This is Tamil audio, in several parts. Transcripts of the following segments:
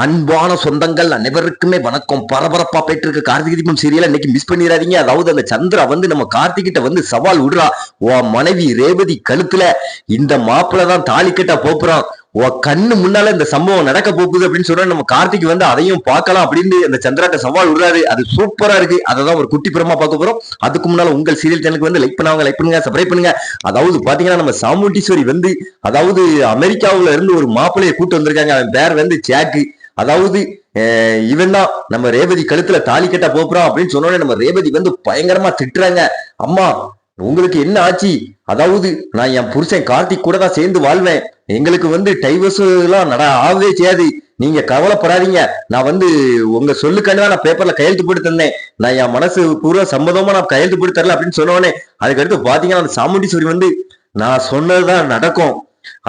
அன்பான சொந்தங்கள் அனைவருக்குமே வணக்கம். பரபரப்பா போயிட்டு இருக்க கார்த்திகை தீபம் சீரியல் இன்னைக்கு மிஸ் பண்ணிடாதீங்க. அதாவது அந்த சந்திரா வந்து நம்ம கார்த்திகிட்ட வந்து சவால் விடுறா. உன் மனைவி ரேவதி கழுத்துல இந்த மாப்பிள்ள தான் தாலி கட்ட போப்புறான் ஓ கண்ணு முன்னால இந்த சம்பவம் நடக்க போகுது அப்படின்னு சொன்னா நம்ம கார்த்திக் வந்து அதையும் பார்க்கலாம் அப்படின்னு அந்த சந்திராட்ட சவால் விடுறாரு. அது சூப்பரா இருக்கு. அதை தான் ஒரு குட்டி புறமா பார்க்க போறோம். அதுக்கு முன்னால உங்கள் சீரியல் சேனலுக்கு வந்து லைக் பண்ணாங்க லைக் பண்ணுங்க சப்ஸ்கிரைப் பண்ணுங்க. அதாவது பாத்தீங்கன்னா நம்ம சாமுண்டீஸ்வரி வந்து அதாவது அமெரிக்காவுல இருந்து ஒரு மாப்பிள்ளையை கூட்டு வந்திருக்காங்க. அவன் பேர் வந்து ஜாக்கு. அதாவது இவன் தான் நம்ம ரேவதி கழுத்துல தாலி கட்ட போப்புறான் அப்படின்னு சொன்னோடனே நம்ம ரேவதி வந்து பயங்கரமா திட்டுறாங்க. அம்மா உங்களுக்கு என்ன ஆச்சு? அதாவது நான் என் புருஷன் கார்த்திக் கூட தான் சேர்ந்து வாழ்வேன். எங்களுக்கு வந்து டைவர்ஸ் எல்லாம் நட ஆகவே செய்யாது. நீங்க கவலைப்படாதீங்க. நான் வந்து உங்க சொல்லுக்காண்டி நான் பேப்பர்ல கையெழுத்து போட்டு தந்தேன். நான் என் மனசு பூர்வ சம்மதமா நான் கையெழுத்து போட்டு தரல அப்படின்னு சொன்னோடனே அதுக்கடுத்து பாத்தீங்கன்னா அந்த சாமுண்டீஸ்வரி வந்து நான் சொன்னதுதான் நடக்கும்.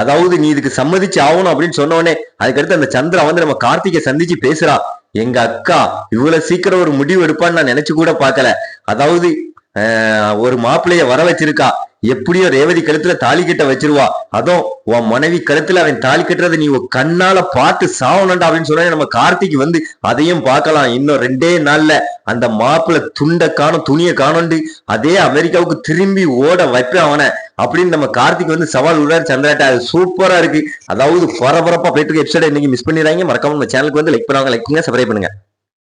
அதாவது நீ இதுக்கு சம்மதிச்சு ஆகணும் அப்படின்னு சொன்னோடனே அதுக்கடுத்து அந்த சந்திரா வந்து நம்ம கார்த்திகை சந்திச்சு பேசுறா. எங்க அக்கா இவ்வளவு சீக்கிரம் ஒரு முடிவு எடுப்பான்னு நான் நினைச்சு கூட பார்க்கல. அதாவது ஒரு மாப்பிள்ளைய வர வச்சிருக்கா. எப்படியோ ரேவதி கழுத்துல தாலி கட்ட வச்சிருவா. அதுவும் உன் மனைவி கழுத்துல அவன் தாலி கட்டுறதை நீ உன் கண்ணால பார்த்து சாவணும்டா அப்படின்னு சொன்னா நம்ம கார்த்திக் வந்து அதையும் பார்க்கலாம். இன்னும் ரெண்டே நாள்ல அந்த மாப்பிள்ளை துண்டை காணும் துணியை காணோண்டு அதே அமெரிக்காவுக்கு திரும்பி ஓட வைப்பேன் அவனை. அப்படின்னு நம்ம கார்த்திக் வந்து சவால் விடுறாரு சந்திராட்ட அது சூப்பரா இருக்கு. அதாவது பரபரப்பா போயிட்டு இருக்க எபிசோட இன்னைக்கு மிஸ் பண்ணிடுறாங்க மறக்காம நம்ம சேனலுக்கு வந்து லைக் பண்ணுவாங்க. லைக் பண்ணுங்க சப்ஸ்கிரைப் பண்ணுங்க.